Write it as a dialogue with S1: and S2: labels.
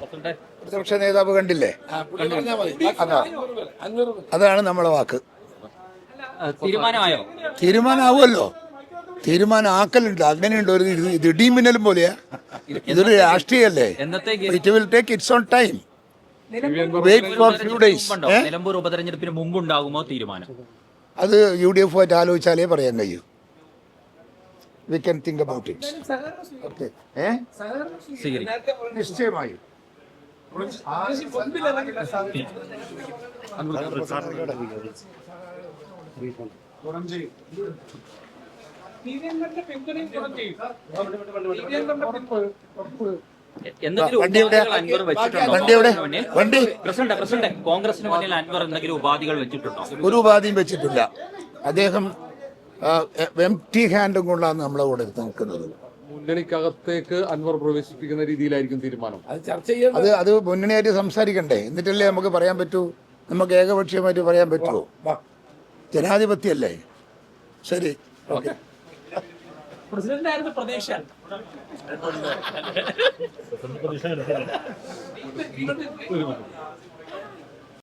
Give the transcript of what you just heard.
S1: പ്രതിപക്ഷ നേതാവ് കണ്ടില്ലേ? അതാ. അതാണ് നമ്മളെ വാക്ക്.
S2: തീരുമാനമായോ?
S1: തീരുമാനമാവുമല്ലോ. തീരുമാനമാക്കലുണ്ട്. അങ്ങനെയുണ്ട്. ഒരു ഇത് ഇടിമിന്നലും പോലെയാ. ഇതൊരു രാഷ്ട്രീയല്ലേ?
S2: അല്ലേ
S1: it will take its on time wait for few days
S2: മുമ്പുണ്ടോ? Nilambur ഉപതെരഞ്ഞെടുപ്പിന് മുമ്പുണ്ടാകുമോ തീരുമാനം?
S1: അത് യു ഡി എഫ് ആയിട്ട് ആലോചിച്ചാലേ പറയാൻ കഴിയൂ. We can think about it okay നിശ്ചയമായും.
S2: കോൺഗ്രസിന് മുന്നിൽ?
S1: വണ്ടി?
S2: പ്രസിഡന്റ് പ്രസിഡന്റ് കോൺഗ്രസിന് മുന്നിൽ അൻവർ എന്തെങ്കിലും ഉപാധികൾ വെച്ചിട്ടുണ്ടോ?
S1: ഒരു ഉപാധിയും വെച്ചിട്ടില്ല. അദ്ദേഹം എം ടി ഹാൻഡും കൊണ്ടാണ് നമ്മളെ കൂടെ നിൽക്കുന്നത്.
S3: മുന്നണിക്കകത്തേക്ക് അൻവർ പ്രവേശിപ്പിക്കുന്ന രീതിയിലായിരിക്കും തീരുമാനം.
S1: അത് അത് അത് മുന്നണിയായിട്ട് സംസാരിക്കണ്ടേ? എന്നിട്ടല്ലേ നമുക്ക് പറയാൻ പറ്റൂ? നമുക്ക് ഏകപക്ഷീയമായിട്ട് പറയാൻ പറ്റുമോ ജനാധിപത്യമല്ലേ ശരി. ഓക്കെ.
S2: പ്രസിഡന്റായിരുന്നു പ്രതീക്ഷ.